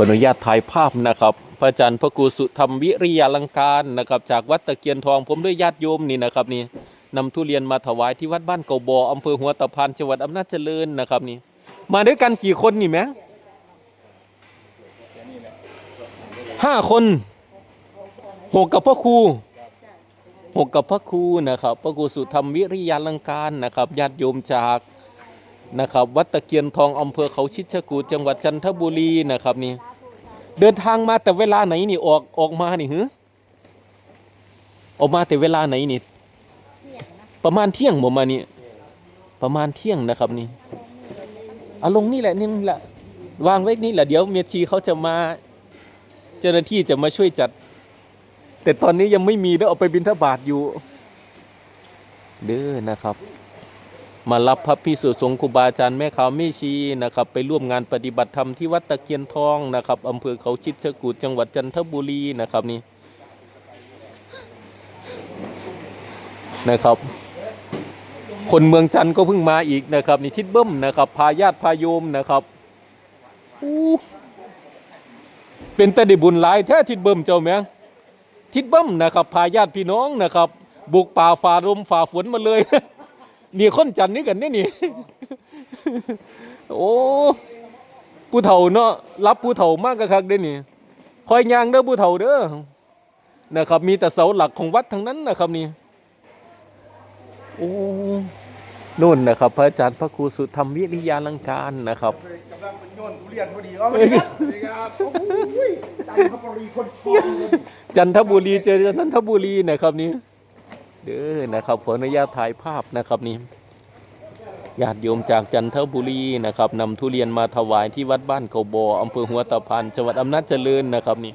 ออนุญาตถ่ายภาพนะครับ พระอาจารย์พระครูสุธรรมวิริยาลังการนะครับ จากวัดตะเกียนทองผมด้วยญาติโยมนี่นะครับนี่นำทุเรียนมาถวายที่วัดบ้านเกาบออำเภอหัวตะพานจังหวัดอำนาจเจริญนะครับนี่ มาด้วยกันกี่คนนี่แม่ห้าคนหกกับพระครูหกกับพระครูนะครับ พระครูสุธรรมวิริยาลังการนะครับญาติโยมจากนะครับ วัดตะเกียนทองอำเภอเขาชิดชกูจังหวัดจันทบุรีนะครับนี่ เดินทางมาแต่เวลาไหนนี่ออกออกมานี่หือออกมาแต่เวลาไหนนี่ประมาณเที่ยงผมมานี่ประมาณเที่ยงนะครับนี่เอาลงนี่แหละนี่แหละวางไว้นี่แหละเดี๋ยวเมียชีเขาจะมาเจ้าหน้าที่จะมาช่วยจัด แต่ตอนนี้ยังไม่มีแล้วเอาไปบิณฑบาตอยู่ เด้อนะครับ มารับพระพิสุสงฆ์ครูบาอาจารย์แม่ขาวแม่ชีนะครับไปร่วมงานปฏิบัติธรรมที่วัดตะเคียนทองนะครับอำเภอเขาชิดชะกูดจังหวัดจันทบุรีนะครับนี่นะครับ คนเมืองจันทร์ก็เพิ่งมาอีกนะครับนี่ทิดเบิ้มนะครับ พาญาติพาโยมนะครับอู้เป็นต่ได้บุญหลายแท้ทิดเบิ้มเจ้าแมงทิดเบิ้มนะครับ พาญาติพี่น้องนะครับ บุกป่าฝ่าลมฝ่าฝนมาเลย นี่คนจันทร์นี่กันนี่นี่ โอ้ผู้เฒ่าเนาะรับผู้เฒ่ามากกะคักเด้นี่คอยยางเด้อผู้เฒ่าเด้อนะครับ มีแต่เสาหลักของวัดทั้งนั้นนะครับนี่โอ้นู่นนะครับ พระอาจารย์พระครูสุธรรมวิริยาลังการนะครับกำลังเป็นโยนทุเรียนพอดีอ๋อสวัสดีครับสวัสดีครับโอ้ยจันทบุรีคนชอบเลยจันทบุรีเจอจันทบุรีนะครับนี่ เด้อนะครับขออนุญาตถ่ายภาพนะครับนี่ญาติโยมจากจันทบุรีนะครับนำทุเรียนมาถวายที่วัดบ้านเขาบออำเภอหัวตะพานจังหวัดอำนาจเจริญนะครับนี่